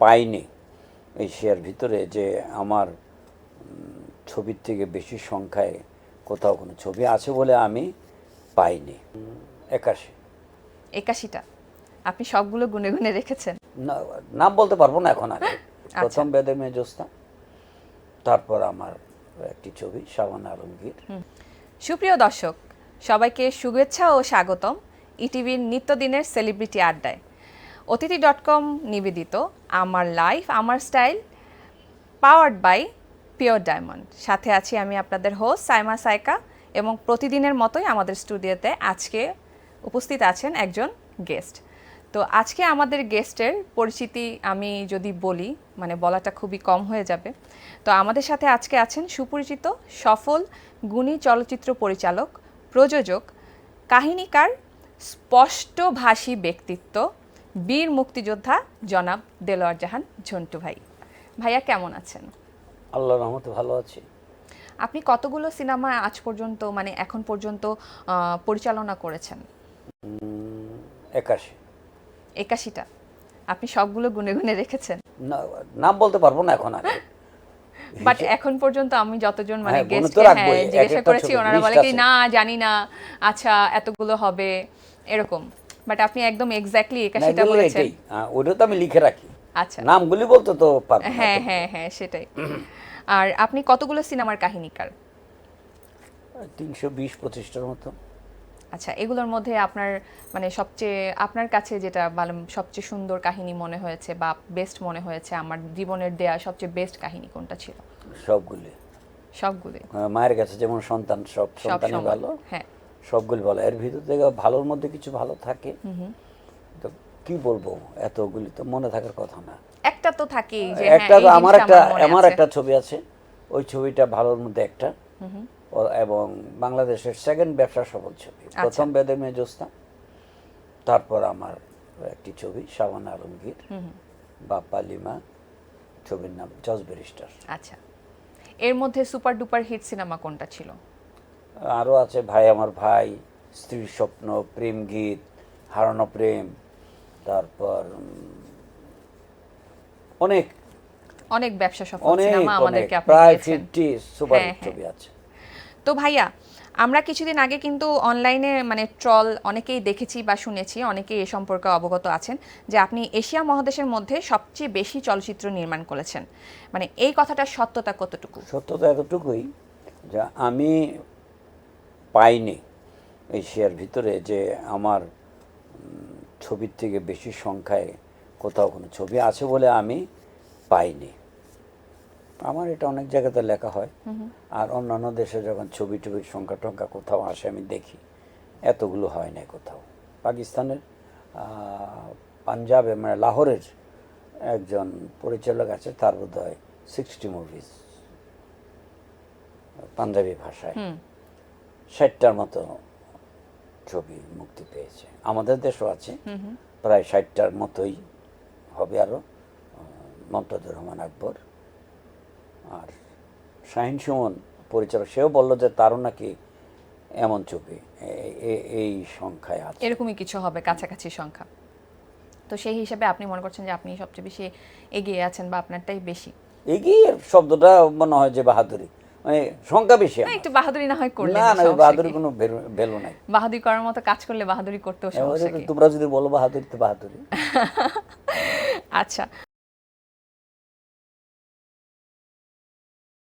পাইনি এশিয়ার ভিতরে যে আমার ছবির থেকে বেশি সংখ্যায় কোথাও কোনো ছবি আছে বলে আমি পাইনি। একাশি। একাশিটা? আপনি সবগুলো গুনে গুনে রেখেছেন? না নাম বলতে পারব না এখন আগে। প্রথম বেদে মেয়ে জোস্তা তারপর আমার একটি ছবি শাবান আলমগীর। সুপ্রিয় দর্শক সবাইকে শুভেচ্ছা ও স্বাগতম ইটিভির নিত্যদিনের সেলিব্রিটি আড্ডায়। অতিথি ডট কম নিবেদিত আমার লাইফ, আমার style, powered by pure diamond. সাথে আছি আমি আপনাদের হোস্ট সাইমা সাইকা এবং প্রতিদিনের মতোই আমাদের স্টুডিওতে আজকে উপস্থিত আছেন একজন গেস্ট তো আজকে আমাদের গেস্টের পরিচিতি আমি যদি বলি মানে বলাটা খুবই কম হয়ে যাবে। তো আমাদের সাথে আজকে আছেন সুপরিচিত, সফল, গুণী চলচ্চিত্র পরিচালক, প্রযোজক, কাহিনীকার, স্পষ্টভাষী ব্যক্তিত্ব বীর মুক্তিযোদ্ধা জনাব দেলোয়ার জাহান ঝন্টু ভাই। ভাইয়া কেমন আছেন? আল্লাহ রহমতে ভালো আছি। আপনি কতগুলো সিনেমা আজ পর্যন্ত মানে এখন পর্যন্ত পরিচালনা করেছেন? একাশি। একাশিটা? আপনি সবগুলো গুনে গুনে রেখেছেন? নাম বলতে পারব না এখন আগে। বাট এখন পর্যন্ত আমি যতজন মানে হ্যাঁ, গুনে গেস্টকে হ্যাঁ জিজ্ঞাসা করেছি ওনারা বলে কি না জানি না আচ্ছা এতগুলো হবে। এরকম। বাট আপনি একদম এক্স্যাক্টলি না, একাশিটা বলেছেন। ওটা তো আমি লিখে রাখি। আচ্ছা। নামগুলি বলতে তো পারব হ্যাঁ হ্যাঁ হ্যাঁ সেটাই। আর আপনি কতগুলো সিনেমার কাহিনীকার তিনশো বিশ পঁচিশটার মতো। আচ্ছা এগুলোর মধ্যে আপনার মানে সবচেয়ে আপনার কাছে যেটা সবচেয়ে সুন্দর কাহিনী মনে হয়েছে বা বেস্ট মনে হয়েছে আমার জীবনের দেয়া সবচেয়ে বেস্ট কাহিনী কোনটা ছিল? সবগুলি। সবগুলোই হ্যাঁ, মায়ের কাছে যেমন সন্তান সব সব সন্তানই ভালো। হ্যাঁ। সবগুলি ভালো এর ভিতর থেকে ভালোর মধ্যে কিছু ভালো থাকে। তো কি বলব? এতগুলি তো মনে থাকার কথা না। একটা তো থাকেই যে হ্যাঁ, একটা তো আমার একটা আমার একটা ছবি আছে। ওই ছবিটা ভালোর মধ্যে একটা। এবং বাংলাদেশের সেকেন্ড ব্যবসা সফল ছবি। আচ্ছা। প্রথম বেদে মেয়ে জোস্তা তারপর আমার একটি ছবি শাবান আলমগীর। বাপ্পা লিমা। ছবির নাম জজ ব্যারিস্টার। আচ্ছা। এর মধ্যে সুপার ডুপার হিট সিনেমা কোনটা ছিল? আরও আছে ভাই আমার ভাই স্ত্রীর স্বপ্ন প্রেম গীত হারানো প্রেম তারপর অনেক। অনেক ব্যবসা সফল সিনেমা আমাদেরকে আপনি প্রায় দিয়েছেন ফিফটি সুপার হ্যাঁ, হ্যাঁ। ছবি আছে। তো ভাইয়া আমরা কিছুদিন আগে কিন্তু অনলাইনে মানে ট্রল অনেকেই দেখেছি বা শুনেছি অনেকেই এ সম্পর্কে অবগত আছেন যে আপনি এশিয়া মহাদেশের মধ্যে সবচেয়ে বেশি চলচ্চিত্র নির্মাণ করেছেন। মানে এই কথাটার সত্যতা কতটুকু? সত্যতা এতটুকুই যে আমি পাইনি এশিয়ার ভিতরে যে আমার ছবির থেকে বেশি সংখ্যায় কোথাও কোনো ছবি আছে বলে আমি পাইনি। আমার এটা অনেক জায়গাতে লেখা হয়। আর অন্যান্য দেশে যখন ছবি টবির সংখ্যা টংখ্যা কোথাও আসে আমি দেখি। এতগুলো হয় না কোথাও। পাকিস্তানের পাঞ্জাবে মানে লাহোরের একজন পরিচালক আছে তার বোধ হয় সিক্সটি মুভিজ পাঞ্জাবি ভাষায়। ষাটটার মতো ছবি মুক্তি পেয়েছে। আমাদের দেশও আছে। প্রায় ষাটটার মতোই হবে আরও মমতাজুর রহমান আকবর। আর শাহিন সুমন পরিচালক সেও বলল যে তারও নাকি এমন ছবি এই সংখ্যায় আছে। এরকমই কিছু হবে কাছাকাছি সংখ্যা। তো সেই হিসাবে আপনি মনে করছেন যে আপনি সবচেয়ে বেশি এগিয়ে আছেন বা আপনারটাই বেশি? এগিয়ে শব্দটা মনে হয় যে বাহাদুরি। মানে সংখ্যা বেশি না একটু বাহাদুরি না হয় করলে না না বাহাদুরি কোনো ভ্যালু নাই। বাহাদুরি করার মতো কাজ করলে বাহাদুরি করতেও সমস্যা কি? তোমরা যদি বলো বাহাদুরি তো বাহাদুরি। আচ্ছা।